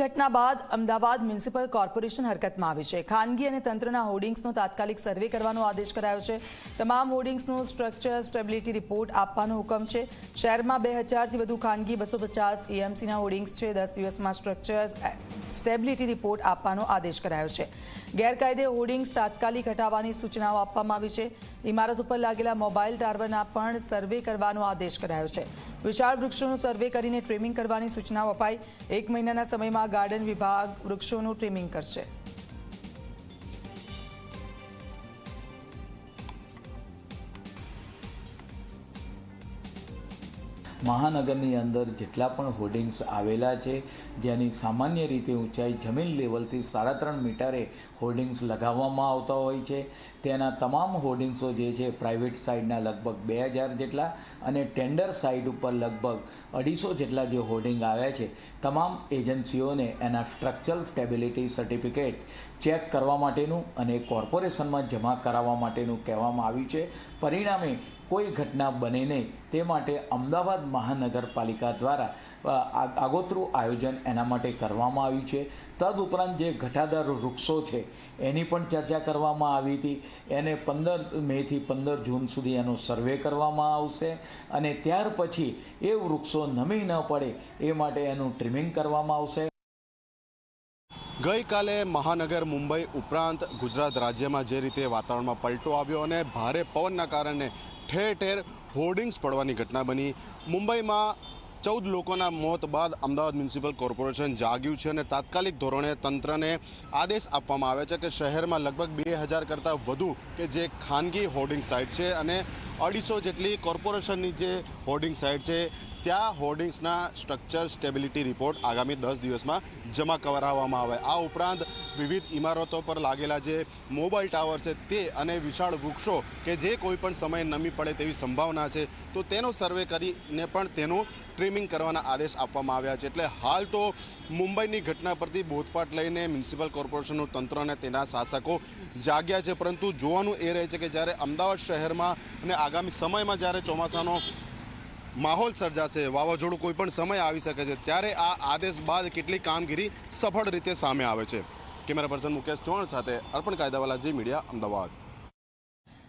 ઘટના બાદ Ahmedabad municipal corporation હરકતમાં આવી છે. ખાનગી અને તંત્રના હોર્ડિંગ્સનો તાત્કાલિક સર્વે કરવાનો આદેશ કરાયો છે. તમામ હોર્ડિંગ્સનું સ્ટ્રક્ચર સ્ટેબિલિટી રિપોર્ટ આપવાનો હુકમ છે. શહેરમાં બે હજારથી વધુ ખાનગી બસો પચાસ એએમસીના હોર્ડિંગ્સ છે. દસ દિવસમાં સ્ટ્રક્ચર સ્ટેબિલિટી રિપોર્ટ આપવાનો આદેશ કરાયો છે. ગેરકાયદે હોર્ડિંગ્સ તાત્કાલિક હટાવવાની સૂચનાઓ આપવામાં આવી છે. ઇમારત ઉપર લાગેલા મોબાઈલ ટાવરના પણ સર્વે કરવાનો આદેશ કરાયો છે. વિશાળ વૃક્ષોનું સર્વે કરીને ટ્રીમિંગ કરવાની સૂચનાઓ અપાઈ. એક મહિનાના સમયમાં ગાર્ડન વિભાગ વૃક્ષોનું ટ્રીમિંગ કરશે. મહાનગરની અંદર જેટલા પણ હોર્ડિંગ્સ આવેલા છે, જેની સામાન્ય રીતે ઊંચાઈ જમીન લેવલથી સાડા ત્રણ મીટરે હોર્ડિંગ્સ લગાવવામાં આવતા હોય છે. તેના તમામ હોર્ડિંગ્સો જે છે, પ્રાઇવેટ સાઇડના લગભગ બે હજાર જેટલા અને ટેન્ડર સાઇડ ઉપર લગભગ અઢીસો જેટલા જે હોર્ડિંગ આવ્યા છે, તમામ એજન્સીઓને એના સ્ટ્રક્ચરલ સ્ટેબિલિટી સર્ટિફિકેટ ચેક કરવા માટેનું અને કોર્પોરેશનમાં જમા કરાવવા માટેનું કહેવામાં આવ્યું છે. પરિણામે કોઈ ઘટના બને નહીં, તે માટે અમદાવાદ મહાનગરપાલિકા દ્વારા આગોતરું આયોજન એના માટે કરવામાં આવ્યું છે. તદઉપરાંત જે ઘટાદાર વૃક્ષો છે, એની પણ ચર્ચા કરવામાં આવી હતી. એને પંદર મેથી પંદર જૂન સુધી એનો સર્વે કરવામાં આવશે અને ત્યાર પછી એ વૃક્ષો નમી ન પડે એ માટે એનું ટ્રીમિંગ કરવામાં આવશે. ગઈકાલે મહાનગર મુંબઈ ઉપરાંત ગુજરાત રાજ્યમાં જે રીતે વાતાવરણમાં પલટો આવ્યો અને ભારે પવનના કારણે ઠેર ઠેર હોર્ડિંગ્સ પડવાની ઘટના બની. મુંબઈમાં ચૌદ લોકોના મોત બાદ અમદાવાદ મ્યુનિસિપલ કોર્પોરેશન જાગ્યું છે અને તાત્કાલિક ધોરણે તંત્રને આદેશ આપવામાં આવે છે કે શહેરમાં લગભગ બે હજાર કરતાં વધુ કે જે ખાનગી હોર્ડિંગ સાઇટ છે અને અઢીસો જેટલી કોર્પોરેશનની જે હોર્ડિંગ સાઇટ છે, ત્યાં હોર્ડિંગ્સના સ્ટ્રક્ચર સ્ટેબિલિટી રિપોર્ટ આગામી દસ દિવસમાં જમા કરાવવામાં આવે. આ ઉપરાંત વિવિધ ઇમારતો પર લાગેલા જે મોબાઈલ ટાવર છે તે અને વિશાળ વૃક્ષો કે જે કોઈ પણ સમયે નમી પડે તેવી સંભાવના છે, તો તેનો સર્વે કરીને પણ તેનું ટ્રીમિંગ કરવાના આદેશ આપવામાં આવ્યા છે. એટલે હાલ તો મુંબઈની ઘટના પરથી બોધપાઠ લઈને મ્યુનિસિપલ કોર્પોરેશનનું તંત્ર અને તેના શાસકો જાગ્યા છે, પરંતુ જોવાનું એ રહે છે કે જ્યારે અમદાવાદ શહેરમાં અને આગામી સમયમાં જ્યારે ચોમાસાનો માહોલ સર્જાશે, વાવાઝોડું કોઈ પણ સમય આવી શકે છે, ત્યારે આ આદેશ બાદ કેટલી કામગીરી સફળ રીતે સામે આવે છે. કેમેરા પર્સન મુકેશ ચૌહાણ સાથે અર્પણ કાયદાવાલા જી મીડિયા, અમદાવાદ.